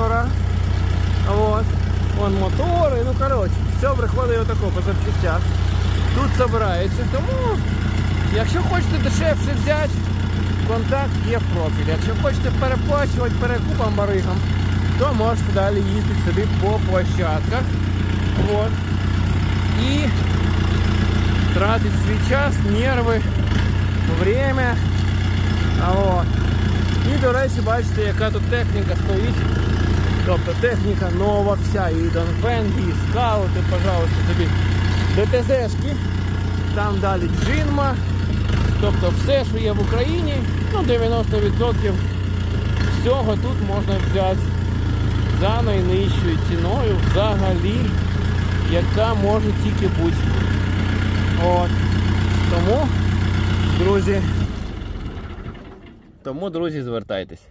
трактора. От. Вон мотори, ну коротше, все приходить отако по запчастях. Тут збирається, тому якщо хочете дешевше взяти, контакт є в профілі. Якщо хочете переплачувати перекупам баригам, то можете далі їздити собі по площадках. От. І тратить свій час, нерви, время. А от. І, до речі, бачите, яка тут техніка стоїть. Тобто техніка нова вся, і Донфенги, і скаути, пожалуйста, тобі ДТЗшки, там далі джинма. Тобто все, що є в Україні, ну 90% всього тут можна взяти за найнижчою ціною взагалі, яка може тільки бути. От. Тому, друзі, тому, друзі, звертайтесь.